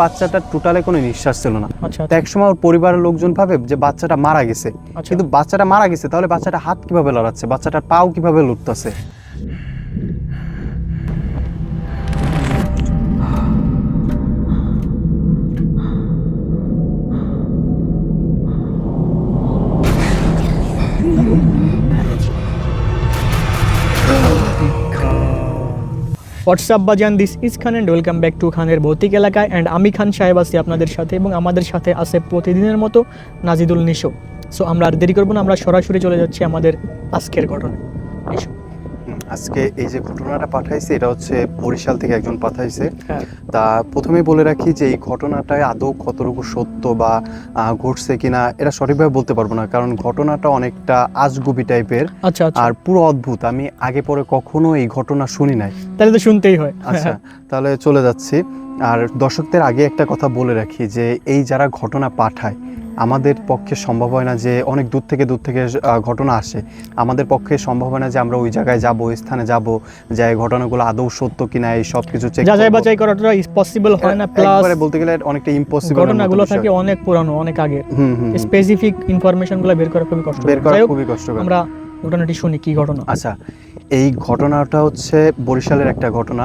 বাচ্চাটার টোটালে কোনো নিঃশ্বাস ছিল না। আচ্ছা সময় একসময় ওর পরিবারের লোকজন ভাবে যে বাচ্চাটা মারা গেছে। আচ্ছা। কিন্তু বাচ্চাটা মারা গেছে তাহলে বাচ্চাটা হাত কীভাবে লড়াচ্ছে? বাচ্চাটার পাও কীভাবে লড়তেছে হোয়াটসঅ্যাপ বাজান this is Khan and welcome back to খানের ভৌতিক এলাকায় অ্যান্ড আমি খান সাহেব আছি আপনাদের সাথে এবং আমাদের সাথে আছে প্রতিদিনের মতো নাজিদুল নিশো। সো আমরা আর দেরি করব না আমরা সরাসরি চলে যাচ্ছি আমাদের আজকের ঘটনা নিশো হুম, আজকে এই যে ঘটনাটা পাঠাইছে এটা হচ্ছে বরিশাল থেকে একজন পাঠাইছে। হ্যাঁ। তা প্রথমে বলে রাখি যে এই ঘটনাটায় আদৌ কতটুকু সত্য বা ঘটছে কিনা এটা সঠিকভাবে বলতে পারব না কারণ ঘটনাটা অনেকটা আজগুবি টাইপের। আচ্ছা আচ্ছা। আর পুরো অদ্ভুত আমি আগে পরে কখনো এই ঘটনা শুনি নাই। তাহলে তো শুনতেই হয়। আচ্ছা তাহলে চলে যাচ্ছি। আর দর্শকদের আগে একটা কথা বলে রাখি যে এই যারা ঘটনা পাঠায় আমাদের পক্ষে সম্ভব হয় না যে অনেক দূর থেকে দূর থেকে ঘটনা আসে। আমাদের পক্ষে সম্ভব হয় না যে আমরা ওই জায়গায় যাব ওই স্থানে যাব যে ঘটনাগুলো আদৌ সত্য কিনা এই সব কিছু চেক যাচাই বাছাই করাটা পসিবল হয় না প্লাস একবারে বলতে গেলে অনেকটা ইম্পসিবল ঘটনাগুলো থাকে অনেক পুরানো অনেক আগে। স্পেসিফিক ইনফরমেশনগুলো বের করা খুবই কষ্ট বের করা খুবই কষ্টকর। আমরা ঘটনাটি শুনি কি ঘটনা? আচ্ছা এই ঘটনাটা হচ্ছে বরিশালের একটা ঘটনা।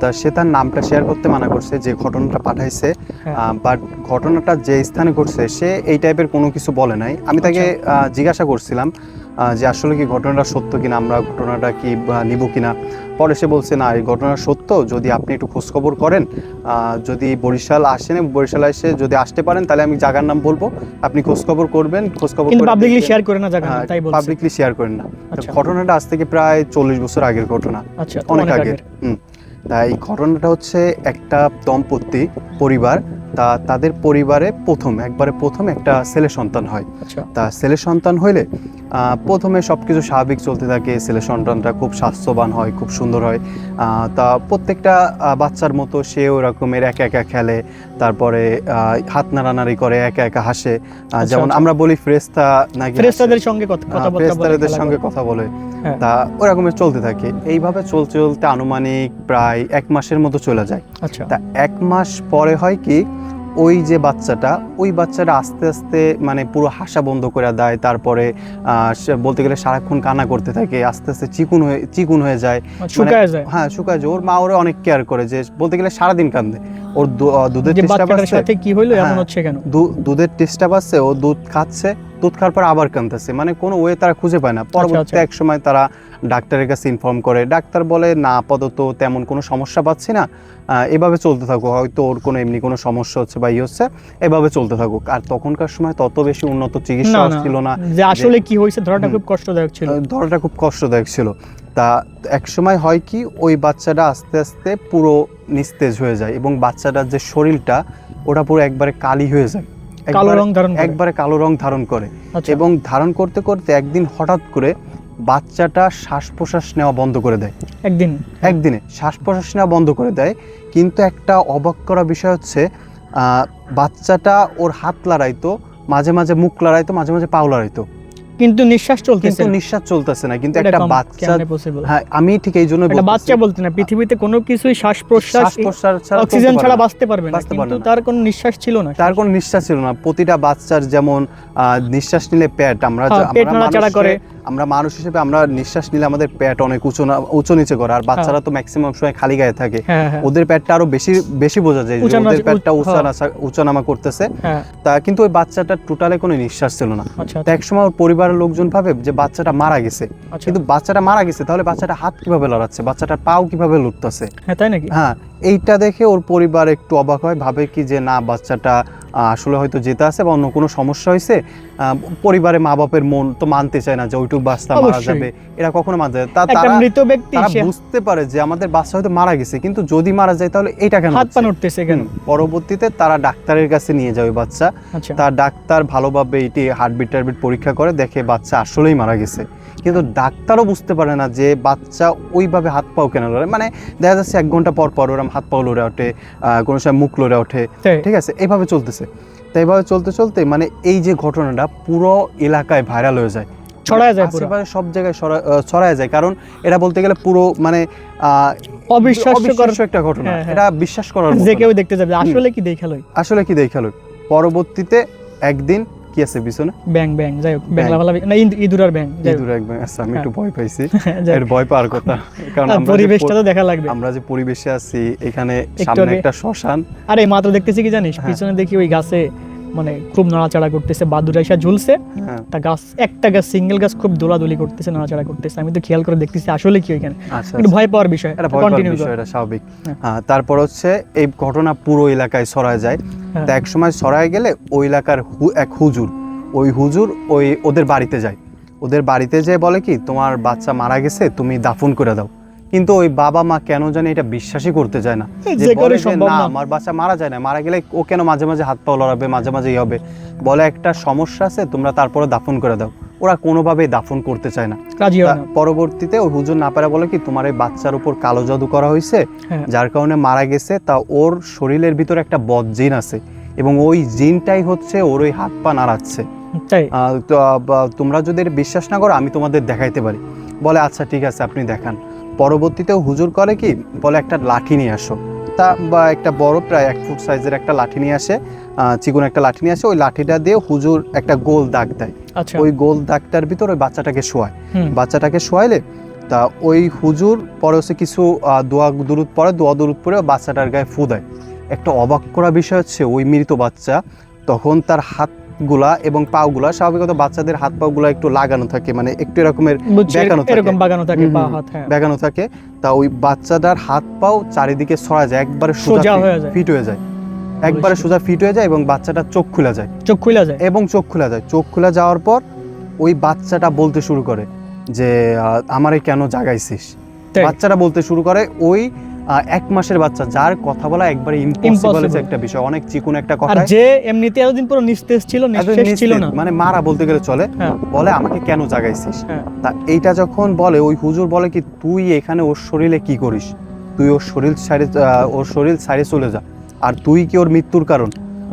তা সে তার নামটা শেয়ার করতে মানা করছে যে ঘটনাটা পাঠাইছে। হ্যাঁ। বাট ঘটনাটা যে স্থানে ঘটছে সে এই টাইপের কোনো কিছু বলে নাই। আমি তাকে জিজ্ঞাসা করছিলাম যে আসলে কি ঘটনাটা সত্য কিনা আমরা ঘটনাটা কি নিব কিনা? পরে সে বলছে না এই ঘটনা সত্য। যদি আপনি একটু খোঁজখবর করেন আহ, যদি বরিশাল আসেন বরিশাল এসে যদি আসতে পারেন তাহলে আমি জায়গার নাম বলব। আপনি খোঁজখবর করবেন খোঁজখবর পাবলিকলি শেয়ার করে না জায়গা হ্যাঁ, তাই বলছে। পাবলিকলি শেয়ার করেন না। আচ্ছা। ঘটনাটা আজ থেকে প্রায় চল্লিশ বছর আগের ঘটনা। আচ্ছা অনেক আগের। হুম। তা এই ঘটনাটা হচ্ছে একটা দম্পতি পরিবার তা তাদের পরিবারে প্রথম একবারে প্রথম একটা ছেলে সন্তান হয়। আচ্ছা। তা ছেলে সন্তান হইলে প্রথমে সব কিছু স্বাভাবিক চলতে থাকে ছেলে সন্তানটা খুব স্বাস্থ্যবান হয় খুব সুন্দর হয়। তা প্রত্যেকটা বাচ্চার মতো সেও এরকমের একা একা খেলে তারপরে হাত নাড়ানাড়ি করে একা একা হাসে। যেমন আচ্ছা। আমরা বলি ফ্রেস্তা নাকি হাসে। ফেরেশতাদের সঙ্গে কথা বলে সঙ্গে কথা বলে। হ্যাঁ। তা ওরকমের চলতে থাকে। এইভাবে চলতে চলতে আনুমানিক প্রায় এক মাসের মতো চলে যায়। আচ্ছা। তা এক মাস পরে হয় কি ওই যে বাচ্চাটা ওই বাচ্চাটা আস্তে আস্তে মানে পুরো হাসা বন্ধ করে দেয় তারপরে আহ, বলতে গেলে সারাক্ষণ কানা করতে থাকে আস্তে আস্তে চিকুন হয়ে চিকুন হয়ে যায়। হ্যাঁ শুকায় যায়। ওর মা ওরে অনেক কেয়ার করে যে বলতে গেলে সারাদিন কান্দে। ওর দুধের টেস্টটা কি হইল এমন হ্যাঁ। হচ্ছে কেন? দুধের টেস্টটা পাচ্ছে ও দুধ খাচ্ছে দুধ খাওয়ার পর আবার কাঁদতেছে। মানে কোনো ওয়ে তারা খুঁজে পায় না। পরবর্তীতে আচ্ছা। এক সময় তারা ডাক্তারের কাছে ইনফর্ম করে। ডাক্তার বলে না আপাতত তেমন কোনো সমস্যা পাচ্ছি না। এভাবে চলতে থাকুক। হয়তো ওর কোনো এমনি কোনো সমস্যা হচ্ছে বা ই হচ্ছে। এভাবে চলতে থাকুক। আর তখনকার সময় তত বেশি উন্নত চিকিৎসা ছিল না। যে আসলে কি হয়েছে ধরাটা খুব কষ্টদায়ক ছিল। ধরাটা খুব কষ্টদায়ক ছিল। তা এক সময় হয় কি ওই বাচ্চাটা আস্তে আস্তে পুরো নিস্তেজ হয়ে যায় এবং বাচ্চাটার যে শরীরটা ওটা পুরো একবারে কালি হয়ে যায়। কালো রং ধারণ একবারে কালো রং ধারণ করে। আচ্ছা। এবং ধারণ করতে করতে একদিন হঠাৎ করে বাচ্চাটা শ্বাস প্রশ্বাস নেওয়া বন্ধ করে দেয়। একদিন? একদিনে শ্বাস প্রশ্বাস নেওয়া বন্ধ করে দেয়। কিন্তু একটা অবাক করা বিষয় হচ্ছে আহ, বাচ্চাটা ওর হাত লড়াইতো মাঝে মাঝে মুখ লড়াইতো মাঝে মাঝে পাও লড়াইতো। কিন্তু নিঃশ্বাস চলতেছে কিন্তু নিঃশ্বাস চলতেছে না কিন্তু একটা বাচ্চা হ্যাঁ আমি ঠিক এই জন্য একটা বাচ্চা বলতে না পৃথিবীতে কোনো কিছুই শ্বাস প্রশ্বাস অক্সিজেন ছাড়া বাঁচতে পারবে না কিন্তু তার কোনো নিঃশ্বাস ছিল না। তার কোনো নিঃশ্বাস ছিল না। প্রতিটা বাচ্চার যেমন আহ, নিঃশ্বাস নিলে পেট আমরা হ্যাঁ, পেট নাড়াচাড়া করে। আমরা মানুষ হিসেবে আমরা নিঃশ্বাস নিলে আমাদের পেট অনেক উঁচু না উঁচু নিচে করে আর বাচ্চারা তো ম্যাক্সিমাম সময় খালি গায়ে থাকে। হ্যাঁ হ্যাঁ। ওদের পেটটা আরও বেশি বেশি বোঝা যায় যে ওদের পেটটা উঁচ- উঁচা হ্যাঁ। নাচা- উঁচা নামা করতেছে। হ্যাঁ। তা কিন্তু ওই বাচ্চাটার টোটালে কোনো নিঃশ্বাস ছিল না। আচ্ছা তো একসময় ওর পরিবারের লোকজন ভাবে যে বাচ্চাটা মারা গেছে। আচ্ছা। কিন্তু বাচ্চাটা মারা গেছে তাহলে বাচ্চাটা হাত কীভাবে লড়াচ্ছে? বাচ্চাটার পাও কীভাবে লড়তেছে হ্যাঁ তাই নাকি? হ্যাঁ এইটা দেখে ওর পরিবার একটু অবাক হয় ভাবে কি যে না বাচ্চাটা আসলে হয়তো যেতে আছে বা অন্য কোনো সমস্যা হয়েছে। পরিবারে মা বাপের মন তো মানতে চায় না যে ওইটুক বাচ্চা মারা যাবে এরা কখনো মানতে চায় তা তারা মৃত ব্যক্তি বুঝতে পারে যে আমাদের বাচ্চা হয়তো মারা গেছে কিন্তু যদি মারা যায় তাহলে এটা কেন হাত পা উঠতেছে কেন? পরবর্তীতে তারা ডাক্তারের কাছে নিয়ে যায় ওই বাচ্চা। আচ্ছা। তার ডাক্তার ভালোভাবে এটি হার্টবিট টার্টবিট পরীক্ষা করে দেখে বাচ্চা আসলেই মারা গেছে। কিন্তু ডাক্তারও বুঝতে পারে না যে বাচ্চা ওইভাবে হাত পাও কেন লড়ে। মানে দেখা যাচ্ছে এক ঘণ্টা পর পর ওরম হাত পাও লড়ে ওঠে কোনো সময় মুখ লড়ে ওঠে। ঠিক আছে? এইভাবে চলতেছে। তো এইভাবে চলতে চলতে মানে এই যে ঘটনাটা পুরো এলাকায় ভাইরাল হয়ে যায়। ছড়ায় যায় পুরো। সব জায়গায় ছড়ায় যায়। কারণ এটা বলতে গেলে পুরো মানে অবিশ্বাস্যকর অবিশ্বাস্য একটা ঘটনা। হ্যাঁ, হ্যাঁ। এটা বিশ্বাস করার যে কেউ দেখতে যাবে। আসলে কি দেখে লই? আসলে কি দেখা লোক পরবর্তীতে একদিন কি আছে পিছনে? ব্যাং ব্যাং যাই হোক ব্যাং। ভালা না ইঁদ- ইঁদুর আর ব্যাং যাই হোক। ব্যাং আচ্ছা আমি হ্যাঁ। একটু ভয় পাইছি। এর ভয় পাওয়ার কথা। কারণ পরিবেশটা তো দেখা লাগবে। আমরা যে পরিবেশে আছি এখানে সামনে একটা শ্মশান। আরে মাত্র দেখতেছি কি জানিস? হ্যাঁ। পিছনে দেখি ওই গাছে মানে খুব নাড়াচাড়া করতেছে বাদুর এসে ঝুলছে। হ্যাঁ। তা গাছ একটা গাছ সিঙ্গেল গাছ খুব দোলাদুলি করতেছে নাড়াচাড়া করতেছে। আমি তো খেয়াল করে দেখতেছি আসলে কি ওইখানে? আচ্ছা একটু ভয় পাওয়ার বিষয় কন্টিনিউ এটা স্বাভাবিক। হ্যাঁ, তারপর হচ্ছে এই ঘটনা পুরো এলাকায় ছড়ায় যায়। হ্যাঁ। তা এক সময় ছড়ায় গেলে ওই এলাকার এক হুজুর ওই হুজুর ওই ওদের বাড়িতে যায়। ওদের বাড়িতে যেয়ে বলে কি তোমার বাচ্চা মারা গেছে তুমি দাফন করে দাও। কিন্তু ওই বাবা মা কেন জানি এটা বিশ্বাসই করতে চায় না। না আমার বাচ্চা মারা যায় না মারা গেলে ও কেন মাঝে মাঝে হাত পা লড়াবে মাঝে মাঝে হবে? বলে একটা সমস্যা আছে তোমরা তারপরে দাফন করে দাও। ওরা কোনোভাবেই দাফন করতে চায় না। পরবর্তীতে ওই হুজুর না পারে বলে কি তোমার এই বাচ্চার উপর কালো জাদু করা হয়েছে হ্যাঁ। যার কারণে মারা গেছে তা ওর শরীরের ভিতরে একটা বদ জিন আছে এবং ওই জিনটাই হচ্ছে ওর ওই হাত পা নাড়াচ্ছে তোমরা যদি বিশ্বাস না করো আমি তোমাদের দেখাইতে পারি। বলে আচ্ছা ঠিক আছে আপনি দেখান। পরবর্তীতে হুজুর করে কি বলে একটা লাঠি নিয়ে আসো। তা বা একটা বড় প্রায় এক ফুট সাইজের একটা লাঠি নিয়ে আসে চিকন একটা লাঠি নিয়ে আসে ওই লাঠিটা দিয়ে হুজুর একটা গোল দাগ দেয়। আচ্ছা। ওই গোল দাগটার ভিতর ওই বাচ্চাটাকে শোয়ায়। বাচ্চাটাকে শোয়াইলে তা ওই হুজুর পরে হচ্ছে কিছু দোয়া দুরুদ পরে দোয়া দুরুদ পরে বাচ্চাটার গায়ে ফু দেয়। একটা অবাক করা বিষয় হচ্ছে ওই মৃত বাচ্চা তখন তার হাতগুলা এবং পাগুলা স্বাভাবিকত বাচ্চাদের হাত পাগুলা একটু লাগানো থাকে মানে একটু এরকমের বেঁকানো থাকে। এরকম বাগানো থাকে পা হাত হ্যাঁ। বেগানো থাকে। তা ওই বাচ্চাটার হাত পাও চারিদিকে ছড়া যায় একবারে সোজা হয়ে যায়। ফিট হয়ে যায়। একবারে সোজা ফিট হয়ে যায় এবং বাচ্চাটার চোখ খুলে যায়। চোখ খুলে যায়? এবং চোখ খোলা যায়। চোখ খোলা যাওয়ার পর ওই বাচ্চাটা বলতে শুরু করে যে আমারে কেন জাগাইছিস? বাচ্চাটা বলতে শুরু করে ওই এক মাসের বাচ্চা যার কথা বলা একবারে ইম্পসিবল. একটা বিষয়। অনেক চিকুন একটা কথা যে এমনিতে এতদিন পুরো নিস্তেজ ছিল নিঃশেষ ছিল না। মানে মারা বলতে গেলে চলে। হ্যাঁ। বলে আমাকে কেন জাগাইছিস? হ্যাঁ। তা এইটা যখন বলে ওই হুজুর বলে কি তুই এখানে ওর শরীরে কি করিস? তুই ওর শরীর ছাড়ে ওর শরীর ছাড়ে চলে যা। আর তুই কি ওর মৃত্যুর কারণ।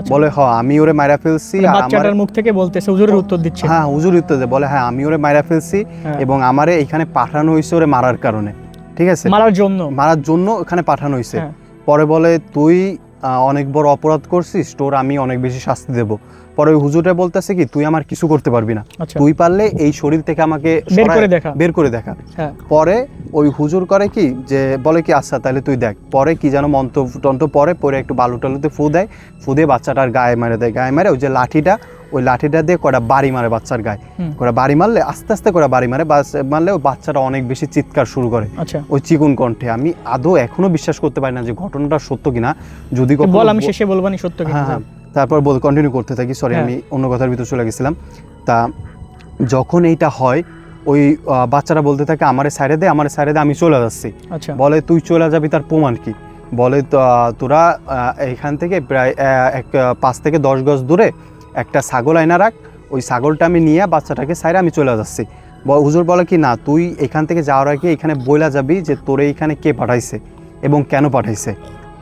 বলে হ আমি ওরে মাইরা ফেলছি মানে বাচ্চাটার মুখ থেকে বলতেছে হুজুরের উত্তর দিচ্ছে। হ্যাঁ হুজুর উত্তর দেয় বলে হ্যাঁ আমি ওরে মাইরা ফেলছি হ্যাঁ। এবং আমারে এখানে পাঠানো হয়েছে ওরে মারার কারণে। ঠিক আছে? মারার জন্য। মারার জন্য এখানে পাঠানো হয়েছে। হ্যাঁ। পরে বলে তুই অনেক বড় অপরাধ করছিস তোর আমি অনেক বেশি শাস্তি দেব। পরে হুজুরটা বলতেছে কি তুই আমার কিছু করতে পারবি না। আচ্ছা। তুই পারলে এই শরীর থেকে আমাকে বের করে দেখা। বের করে দেখা। হ্যাঁ। পরে ওই হুজুর করে কি যে বলে কি আচ্ছা তাহলে তুই দেখ। পরে কি যেন মন্ত্র টন্ত্র পরে পরে একটু বালু টালুতে ফু দেয়। ফু দিয়ে বাচ্চাটার গায়ে মেরে দেয়। গায়ে মেরে ওই যে লাঠিটা ওই লাঠিটা দিয়ে কটা বাড়ি মারে বাচ্চার গায়ে। করে বাড়ি মারলে আস্তে আস্তে করে বাড়ি মারে মারলে ওই বাচ্চাটা অনেক বেশি চিৎকার শুরু করে। আচ্ছা। ওই চিকুন কণ্ঠে। আমি আদৌ এখনও বিশ্বাস করতে পারি না যে ঘটনাটা সত্য কিনা। যদি বল আমি শেষে বলবানি সত্য কি হ্যাঁ হ্যাঁ। তারপর বল কন্টিনিউ করতে থাকি। সরি হ্যাঁ। আমি অন্য কথার ভিতর চলে গেছিলাম। তা যখন এইটা হয় ওই বাচ্চারা বলতে থাকে আমারে সাইডে দে আমারে সাইডে দে আমি চলে যাচ্ছি। আচ্ছা। বলে তুই চলে যাবি তার প্রমাণ কি? বলে তোরা এখান থেকে প্রায় এক পাঁচ থেকে দশ গজ দূরে একটা ছাগল আয়না রাখ ওই ছাগলটা আমি নিয়ে বাচ্চাটাকে সাইডে আমি চলে যাচ্ছি। হুজুর বলে কি না তুই এখান থেকে যাওয়ার আগে এখানে বইলা যাবি যে তোরে এইখানে কে পাঠাইছে এবং কেন পাঠাইছে?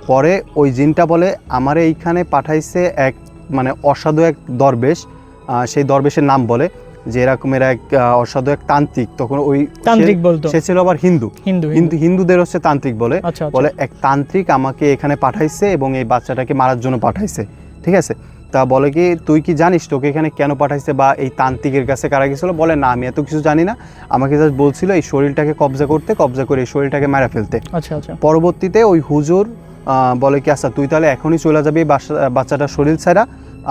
পরে ওই জিনটা বলে আমারে এইখানে পাঠাইছে এক মানে অসাধু এক দরবেশ। সেই দরবেশের নাম বলে যে এরকম এরকমের এক অসাধু এক তান্ত্রিক। তখন ওই তান্ত্রিক বলতো। সে ছিল আবার হিন্দু। হিন্দু হিন্দু। হিন্দু হিন্দুদের হচ্ছে তান্ত্রিক বলে। আচ্ছা আচ্ছা। বলে এক তান্ত্রিক আমাকে এখানে পাঠাইছে এবং এই বাচ্চাটাকে মারার জন্য পাঠাইছে। ঠিক আছে? তা বলে কি তুই কি জানিস তোকে এখানে কেন পাঠাইছে বা এই তান্ত্রিকের কাছে কারা গেছিল? বলে না আমি এত কিছু জানি না। আমাকে জাস্ট বলছিল এই শরীরটাকে কবজা করতে কবজা করে এই শরীরটাকে মারা ফেলতে। আচ্ছা আচ্ছা। পরবর্তীতে ওই হুজুর আহ, বলে কি আচ্ছা তুই তাহলে এখনই চলে যাবি বাচ্চাটার শরীর ছাড়া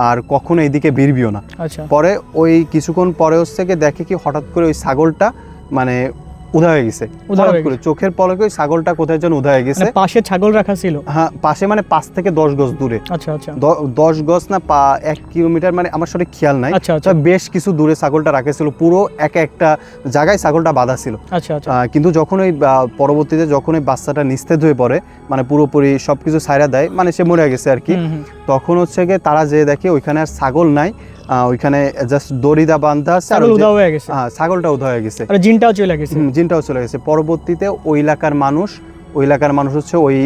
আর কখনো এইদিকে বেরবিও না। আচ্ছা। পরে ওই কিছুক্ষণ পরে হচ্ছে দেখে কি হঠাৎ করে ওই ছাগলটা মানে উধা হয়ে গেছে। হঠাৎ করে চোখের পলকে ছাগলটা কোথায় যেন উধা হয়ে গেছে। মানে পাশে ছাগল রাখা ছিল? হ্যাঁ পাশে মানে পাঁচ থেকে দশ গজ দূরে। আচ্ছা আচ্ছা। দশ গজ না পা এক কিলোমিটার মানে আমার সঠিক খেয়াল নাই। আচ্ছা আচ্ছা। বেশ কিছু দূরে ছাগলটা রাখেছিল পুরো এক একটা জায়গায় ছাগলটা বাঁধা ছিল। আচ্ছা আচ্ছা। কিন্তু যখন ওই পরবর্তীতে যখন ওই বাচ্চাটা নিস্তেজ হয়ে পড়ে মানে পুরোপুরি সবকিছু সাইরা দেয় মানে সে মরে গেছে আর কি। তখন হচ্ছে গিয়ে তারা যে দেখে ওইখানে আর ছাগল নাই ওইখানে জাস্ট দড়িদা বান্ধা আছে আর ছাগল ওই উধাও হয়ে গেছে। হ্যাঁ, ছাগলটা উধা হয়ে গেছে। আর জিনটাও চলে গেছে। জিনটাও চলে গেছে। পরবর্তীতে ওই এলাকার মানুষ ওই এলাকার মানুষ হচ্ছে ওই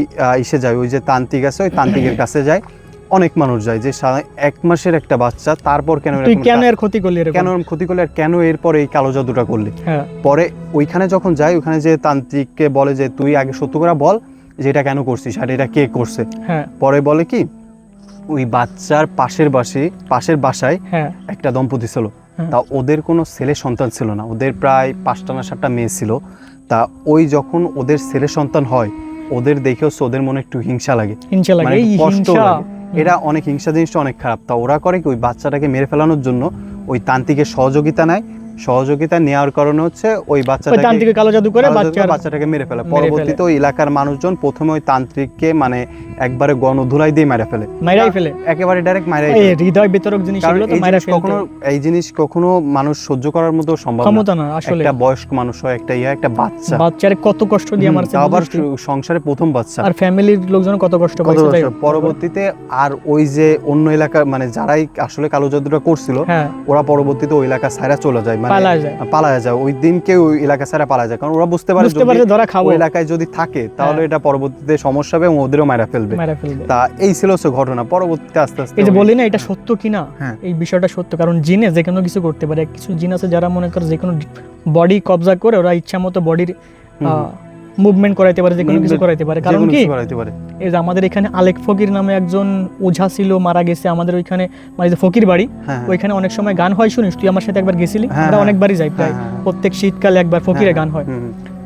ইসে যায় ওই যে তান্ত্রিক আছে ওই তান্ত্রিকের কাছে যায়। অনেক মানুষ যায় যে এক মাসের একটা বাচ্চা তারপর কেন কেন এর ক্ষতি করলি কেন এরকম ক্ষতি করলে আর কেন এরপর এই কালো জাদুটা করলি? হ্যাঁ। পরে ওইখানে যখন যায় ওখানে যে তান্ত্রিককে বলে যে তুই আগে সত্য করে বল যে এটা কেন করছিস আর এটা কে করছে? হ্যাঁ। পরে বলে কি ওই বাচ্চার পাশের বাসে পাশের বাসায় হ্যাঁ। একটা দম্পতি ছিল। হ্যাঁ। তা ওদের কোনো ছেলে সন্তান ছিল না। ওদের প্রায় পাঁচটা না সাতটা মেয়ে ছিল। তা ওই যখন ওদের ছেলে সন্তান হয় ওদের দেখেও ওদের মনে একটু হিংসা লাগে। মানে লাগে। এরা অনেক হিংসা জিনিসটা অনেক খারাপ। তা ওরা করে কি ওই বাচ্চাটাকে মেরে ফেলানোর জন্য ওই তান্ত্রিকের সহযোগিতা নেয় সহযোগিতা নেওয়ার কারণে হচ্ছে ওই বাচ্চাটাকে কালো জাদু করে বাচ্চাটাকে মেরে ফেলে। পরবর্তীতে ওই এলাকার মানুষজন প্রথমে ওই তান্ত্রিককে মানে একবারে গণধুলাই দিয়ে মেরে ফেলে। মাইরাই ফেলে। একেবারে ডাইরেক্ট মাইরাই ফেলে। হৃদয় বিতরক জিনিস এগুলো তো মাইরা জিনিস কখনো এই জিনিস কখনো মানুষ সহ্য করার মতো সম্ভব না। ক্ষমতা না আসলে। একটা বয়স্ক মানুষ হয় একটা ইয়া একটা বাচ্চা। বাচ্চার কত কষ্ট দিয়ে মারছে আবার সংসারে প্রথম বাচ্চা। আর ফ্যামিলির লোকজন কত কষ্ট হোক। পরবর্তীতে আর ওই যে অন্য এলাকার মানে যারাই আসলে কালো জাদুটা করছিল হ্যাঁ। ওরা পরবর্তীতে ওই এলাকা ছাড়া চলে যায়। মানে যায়। পালায় যায়। ওই এলাকা ছাড়া পালায় যায়। কারণ ওরা বুঝতে পারে বুঝতে পারে ধরা খাব। এলাকায় যদি থাকে তাহলে হ্যাঁ। এটা পরবর্তীতে সমস্যা হবে এবং ওদেরও মারা ফেলবে। মেরে ফেলবে। তা এই ছিল ঘটনা। পরবর্তীতে আস্তে আস্তে এই যে বলি না এটা সত্য কিনা? হ্যাঁ। এই বিষয়টা সত্য। কারণ জিনে যে কোনো কিছু করতে পারে। কিছু জিন আছে যারা মনে করে যে কোনো বডি কবজা করে ওরা ইচ্ছা মতো বডির মুভমেন্ট করাইতে পারে যে কোনো কিছু করাইতে পারে। কারণ কি? করাইতে পারে। এই যে আমাদের এখানে আলেক ফকির নামে একজন ওঝা ছিল মারা গেছে। আমাদের ওইখানে মানে যে ফকির বাড়ি হ্যাঁ হ্যাঁ। ওইখানে অনেক সময় গান হয় শুনিস? তুই আমার সাথে একবার গেছিলি? হ্যাঁ, আমরা। অনেকবারই যাই প্রায়। প্রত্যেক শীতকালে একবার ফকিরে গান হয়।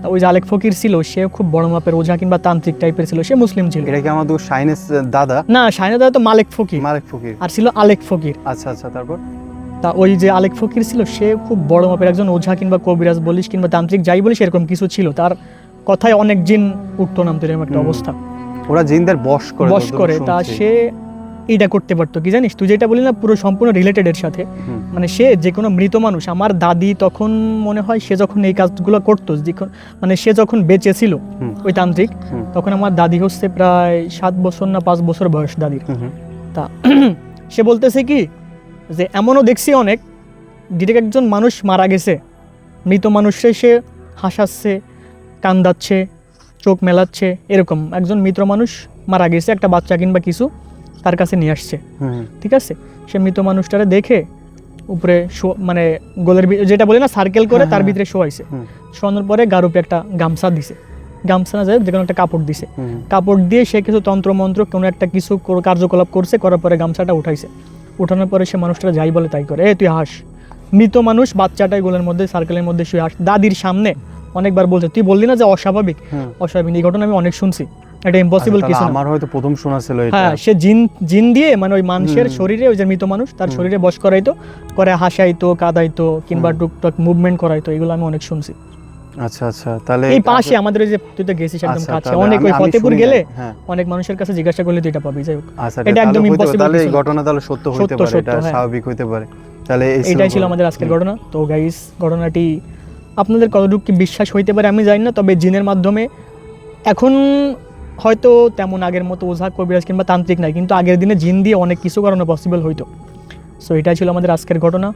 ওই যে আলেক ফকির ছিল সে খুব বড় মাপের ওঝা কিংবা তান্ত্রিক টাইপের ছিল সে মুসলিম ছিল। এটা কি আমাদের শাইনেস দাদা? না সাইনা দাদা তো মালেক ফকির। মালিক ফকির। আর ছিল আলেক ফকির। আচ্ছা আচ্ছা তারপর? তা ওই যে আলেক ফকির ছিল সে খুব বড় মাপের একজন ওঝা কিংবা কবিরাজ বলিস কিংবা তান্ত্রিক যাই বলিস এরকম কিছু ছিল। তার কথায় অনেক জিন উঠতো নামতো এরকম একটা অবস্থা। ওরা জিনদের বশ করে বস যতদূর করে তা সে এইটা করতে পারতো। কি জানিস? তুই যেটা বলি না পুরো সম্পূর্ণ রিলেটেড এর সাথে। মানে সে যে কোনো মৃত মানুষ আমার দাদি তখন মনে হয় সে যখন এই কাজগুলো করতো মানে সে যখন বেঁচে ছিল ওই তান্ত্রিক তখন আমার দাদি হচ্ছে প্রায় সাত বছর না পাঁচ বছর বয়স দাদির। তা সে বলতেছে কি যে এমনও দেখছি অনেক ডিরেক্ট একজন মানুষ মারা গেছে। মৃত মানুষে সে হাসাচ্ছে কান্দাচ্ছে চোখ মেলাচ্ছে এরকম। একজন মৃত মানুষ মারা গেছে একটা বাচ্চা কিংবা কিছু তার কাছে নিয়ে আসছে। ঠিক আছে? সে মৃত মানুষটারে দেখে উপরে মানে গোলের যেটা বলে না সার্কেল করে হ্যাঁ, তার হ্যাঁ। ভিতরে শোয়াইছে। শোয়ানোর পরে গারুপে একটা গামছা দিছে। গামছা না যায় যে কোনো একটা কাপড় দিছে। কাপড় দিয়ে সে কিছু তন্ত্রমন্ত্র কোনো একটা কিছু কার্যকলাপ করছে করার পরে গামছাটা উঠাইছে। উঠানোর পরে সে মানুষটা যাই বলে তাই করে এ তুই হাস। মৃত মানুষ বাচ্চাটাই গোলের মধ্যে সার্কেলের মধ্যে শুয়ে হাস। দাদির সামনে অনেকবার বলছে তুই বললি না যে অস্বাভাবিক? অস্বাভাবিক এই ঘটনা আমি অনেক শুনছি। এটা ইম্পসিবল আচ্ছা, কিছু আমার হয়তো প্রথম শোনা ছিল এটা। হ্যাঁ সে জিন জিন দিয়ে মানে ওই মানুষের শরীরে ওই যে মৃত মানুষ তার শরীরে বস করাইতো করে হাসাইতো কাদাইতো কিংবা। টুকটাক মুভমেন্ট করাইতো এগুলো আমি অনেক শুনছি। আচ্ছা আচ্ছা তাহলে এই পাশে আমাদের ওই যে তুই তো গেছিস একদম আচ্ছা, কাছে অনেক ওই ফতেপুর গেলে হ্যাঁ। অনেক মানুষের কাছে জিজ্ঞাসা করলে তুই এটা পাবি যাই হোক। আচ্ছা এটা একদম impossible তাহলে এই ঘটনা তাহলে সত্য হইতে পারে এটা হ্যাঁ। স্বাভাবিক হইতে পারে। তাহলে এই এইটাই ছিল আমাদের আজকের ঘটনা। তো গাইস ঘটনাটি আপনাদের কতটুকু কি বিশ্বাস হইতে পারে আমি জানি না, তবে জিনের মাধ্যমে এখন হয়তো তেমন আগের মতো ওঝা কবিরাজ কিংবা তান্ত্রিক নাই, কিন্তু আগের দিনে জিন দিয়ে অনেক কিছু করানো পসিবল হইতো। সো এটাই ছিল আমাদের আজকের ঘটনা।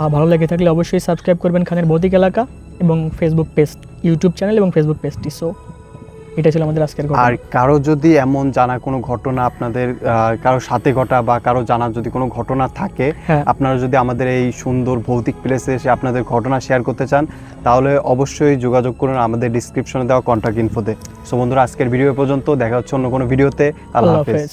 আর ভালো লেগে থাকলে অবশ্যই সাবস্ক্রাইব করবেন খানের ভৌতিক এলাকা এবং ফেসবুক পেজ ইউটিউব চ্যানেল এবং ফেসবুক পেজটি সো এটাই ছিল আমাদের আজকের ঘটনা। আর কারও যদি এমন জানা কোনো ঘটনা আপনাদের কারও সাথে ঘটা বা কারও জানা যদি কোনো ঘটনা থাকে হ্যাঁ। আপনারা যদি আমাদের এই সুন্দর ভৌতিক প্লেসে এসে আপনাদের ঘটনা শেয়ার করতে চান তাহলে অবশ্যই যোগাযোগ করুন আমাদের ডিসক্রিপশনে দেওয়া কন্ট্যাক্ট ইনফোতে সো বন্ধুরা আজকের ভিডিও পর্যন্ত দেখা হচ্ছে অন্য কোনো ভিডিওতে আল্লাহ হাফেজ।